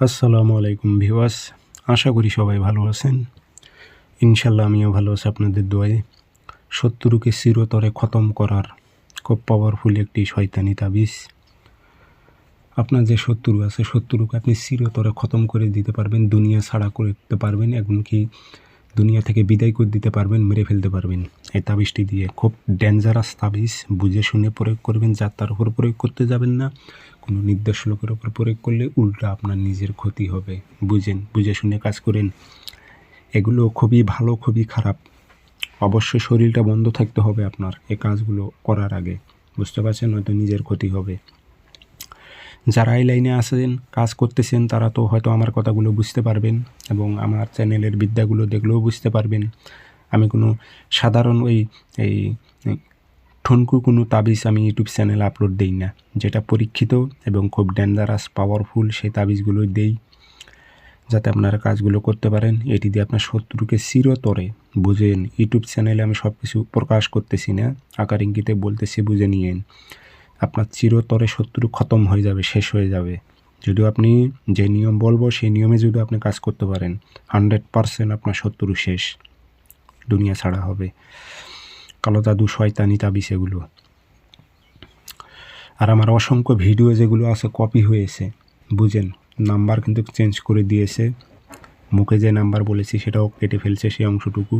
আসসালামু আলাইকুম ভিওয়াস আশা করি সবাই ভালো আছেন। ইনশাল্লাহ আমিও ভালো আছি আপনাদের দোয়ায়। শত্রুকে চিরতরে খতম করার খুব পাওয়ারফুল একটি শয়তানি তাবিজ। আপনার যে শত্রু আছে, শত্রুকে আপনি চিরতরে খতম করে দিতে পারবেন, দুনিয়া ছাড়া করতে পারবেন, এমনকি দুনিয়া থেকে বিদায় করে দিতে পারবেন, মেরে ফেলতে পারবেন। এই তাবিজটি দিয়ে খুব ডেঞ্জারাস তাবিজ, বুঝে শুনে প্রয়োগ করবেন, যার তার উপর প্রয়োগ করতে যাবেন না। কোনো নির্দেশ লোকের ওপর প্রয়োগ করলে উল্টা আপনার নিজের ক্ষতি হবে। বুঝেন? বুঝে শুনে কাজ করেন। এগুলো খুবই ভালো, খুবই খারাপ। অবশ্যই শরীরটা বন্ধ থাকতে হবে আপনার এই কাজগুলো করার আগে। বুঝতে পারছেন? হয়তো নিজের ক্ষতি হবে। যারা এই লাইনে আসেন কাজ করতেছেন, তারা তো হয়তো আমার কথাগুলো বুঝতে পারবেন এবং আমার চ্যানেলের বিদ্যাগুলো দেখলেও বুঝতে পারবেন। আমি কোনো সাধারণ ওই, এই ঠুনকু কোনো তাবিজ আমি ইউটিউব চ্যানেলে আপলোড দিই না। যেটা পরীক্ষিত এবং খুব ডেঞ্জারাস পাওয়ারফুল সেই তাবিজগুলো দেই। যাতে আপনারা কাজগুলো করতে পারেন। এটি দিয়ে আপনার শত্রুকে চিরতরে বুঝেন। ইউটিউব চ্যানেলে আমি সব কিছু প্রকাশ করতেছি না। আকার ইঙ্গিতে বলতেছি, বুঝে নিয়েন। আপনার চিরতরে শত্রু খতম হয়ে যাবে, শেষ হয়ে যাবে। যদি আপনি যে নিয়ম বলব, সেই নিয়মে যদি আপনি কাজ করতে পারেন হান্ড্রেড পারসেন্ট আপনার শত্রু শেষ। দুনিয়া ছাড়া হবে। কালো জাদু শয়তানি তাবিজ এগুলো। আর আমার অসংখ্য ভিডিও যেগুলো আছে কপি হয়েছে, বুঝেন? নাম্বার কিন্তু চেঞ্জ করে দিয়েছে। মুখে যে নাম্বার বলেছি সেটাও কেটে ফেলছে সেই অংশটুকু।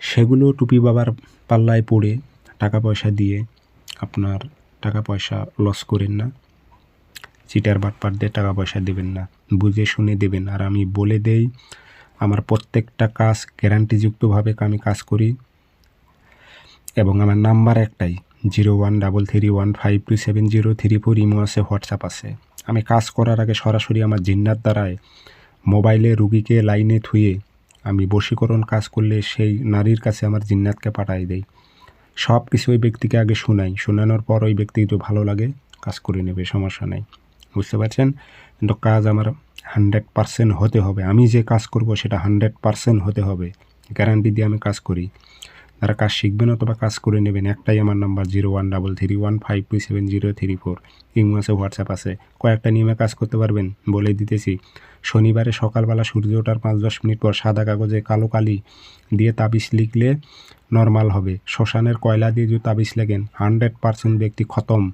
সেগুলো টুপি বাবার পাল্লায় পড়ে টাকা পয়সা দিয়ে আপনার টাকা পয়সা লস করেন না। চিটার বাটপার দিয়ে টাকা পয়সা দেবেন না। বুঝে শুনে দেবেন। আর আমি বলে দেই, আমার প্রত্যেকটা কাজ গ্যারান্টিযুক্তভাবে আমি কাজ করি। এবং আমার নাম্বার একটাই, zero one double three one five two seven zero three four imo আছে, হোয়াটসঅ্যাপ আছে। আমি কাজ করার আগে সরাসরি আমার জিন্নার দ্বারায় মোবাইলে রুগীকে লাইনে থুয়ে আমি বশীকরণ কাজ করলে সেই নারীর কাছে আমার জিন্নাতকে পাঠাই দেই। সব কিছু ওই ব্যক্তিকে আগে শোনাই। শোনানোর পর ওই ব্যক্তি যদি ভালো লাগে, কাজ করে নেবে, সমস্যা নেই। বুঝতে পারছেন? কিন্তু কাজ আমার হান্ড্রেড পারসেন্ট হতে হবে। আমি যে কাজ করব, সেটা হান্ড্রেড পারসেন্ট হতে হবে। গ্যারান্টি দিয়ে আমি কাজ করি। যারা কাজ শিখবেন অথবা কাজ করে নেবেন। একটাই আমার number zero one double three one five two seven zero three four. Imo আছে হোয়াটসঅ্যাপ আছে। কয়েকটা নিয়মে কাজ করতে পারবেন, বলে দিতেছি। শনিবারে সকালবেলা সূর্য ওঠার পাঁচ দশ মিনিট পর সাদা কাগজে কালো কালি দিয়ে তাবিজ লিখলে নর্মাল হবে। শ্মশানের কয়লা দিয়ে যদি তাবিজ লেখেন, হান্ড্রেড পারসেন্ট ব্যক্তি খতম।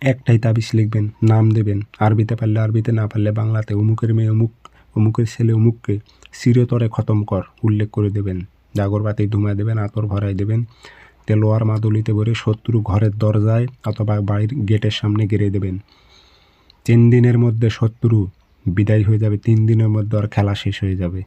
একটাই তাবিজ লিখবেন, নাম দেবেন। আরবিতে পারলে আরবিতে, না পারলে বাংলাতে। অমুকের মেয়ে অমুক, অমুকের ছেলে অমুককে চিরতরে খতম কর, উল্লেখ করে দেবেন। জাগরবাতি ধুমায় দেবেন, আতর ভরাই দেবেন। তেলোয়ার মাদুলিতে ভরে শত্রু ঘরের দরজায় অথবা বাড়ির গেটের সামনে গেড়ে দেবেন। তিন দিনের মধ্যে শত্রু বিদায় হয়ে যাবে, তিন দিনের মধ্যে আর খেলা শেষ হয়ে যাবে।